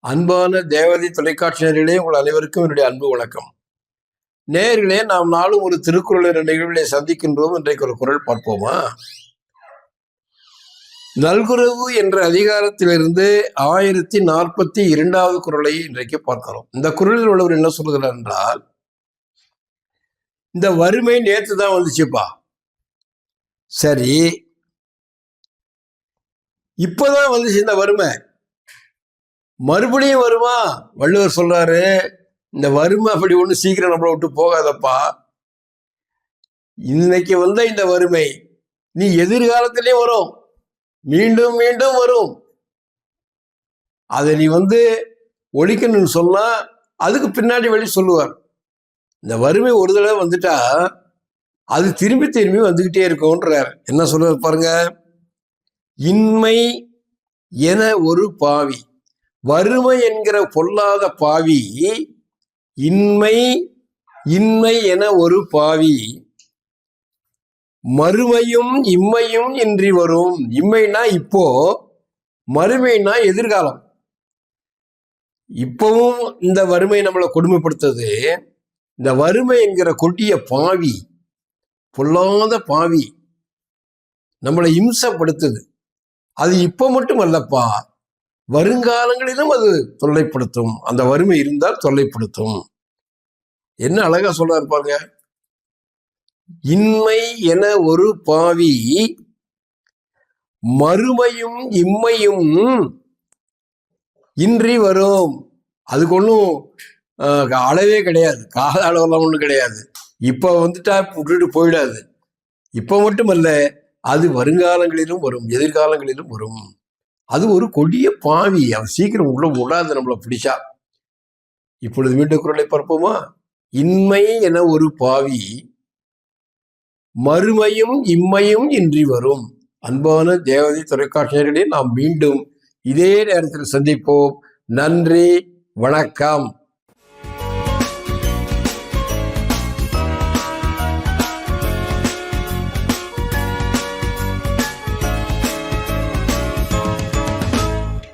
அன்பான தேவதை தொலைக்காட்சி நேர்களே உங்கள் அனைவருக்கும் என்னுடைய அன்பு வணக்கம். நேர்களே நாம் நாளும் ஒரு திருக்குறள் என்ற நிகழ்விலே சந்திக்கின்றோம். இன்றைக்கு ஒரு குரல் பார்ப்போமா? நல்குறவு என்ற அதிகாரத்திலிருந்து ஆயிரத்தி நாற்பத்தி இரண்டாவது குரலை இன்றைக்கு பார்க்கிறோம். இந்த குரலில் உள்ளவர் என்ன சொல்கிறார் என்றால் இந்த வறுமை நேற்று தான் வந்துச்சுப்பா. சரி இப்போதான் வந்துச்சு இந்த வறுமை. மறுபடியும் வருமா? வள்ளுவர் சொல்றாரு இந்த வறுமை அப்படி ஒன்றும் சீக்கிரம் நம்மளை விட்டு போகாதப்பா. இன்னைக்கு வந்த இந்த வறுமை நீ எதிர்காலத்திலேயும் வரும். மீண்டும் மீண்டும் வரும். அதை நீ வந்து ஒழிக்கணும்னு சொன்னா அதுக்கு பின்னாடி வழி சொல்லுவார். இந்த வறுமை ஒரு தடவை வந்துட்டா அது திரும்பி திரும்பி வந்துக்கிட்டே இருக்கும்ன்றார். என்ன சொல்றாரு பாருங்க? இன்மை என ஒரு பாவி வறுமை என்கிற பொல்லாத பாவி இன்மை இன்மை என ஒரு பாவி. மறுமையும் இம்மையும் இன்றி வரும். இம்மைனா இப்போ மறுமைனா எதிர்காலம். இப்பவும் இந்த வறுமை நம்மளை கொடுமைப்படுத்துது. இந்த வறுமை என்கிற கொட்டிய பாவி பொல்லாத பாவி நம்மளை இம்சப்படுத்துது. அது இப்ப மட்டும் அல்லப்பா வருங்காலங்களிலும் அது தொல்லைப்படுத்தும். அந்த வறுமை இருந்தால் தொல்லைப்படுத்தும். என்ன அழகா சொல்றாரு பாருங்க. இன்மை என ஒரு பாவி மறுமையும் இம்மையும் இன்றி வரும். அதுக்கு ஒன்றும் அளவே கிடையாது. கால அளவெல்லாம் ஒன்றும் கிடையாது. இப்போ வந்துட்டா விட்டுட்டு போயிடாது. இப்போ மட்டுமல்ல அது வருங்காலங்களிலும் வரும் எதிர்காலங்களிலும் வரும். அது ஒரு கொடிய பாவி. அவன் சீக்கிரம் உள்ள விடாது நம்மளை பிடிச்சா. இப்பொழுது மீண்டும் குரலை பார்ப்போமா? இன்மை என ஒரு பாவி மறுமையும் இம்மையும் இன்றி வரும். அன்பான தேவதை தொலைக்காட்சியர்களே நாம் மீண்டும் இதே நேரத்தில் சந்திப்போம். நன்றி வணக்கம்.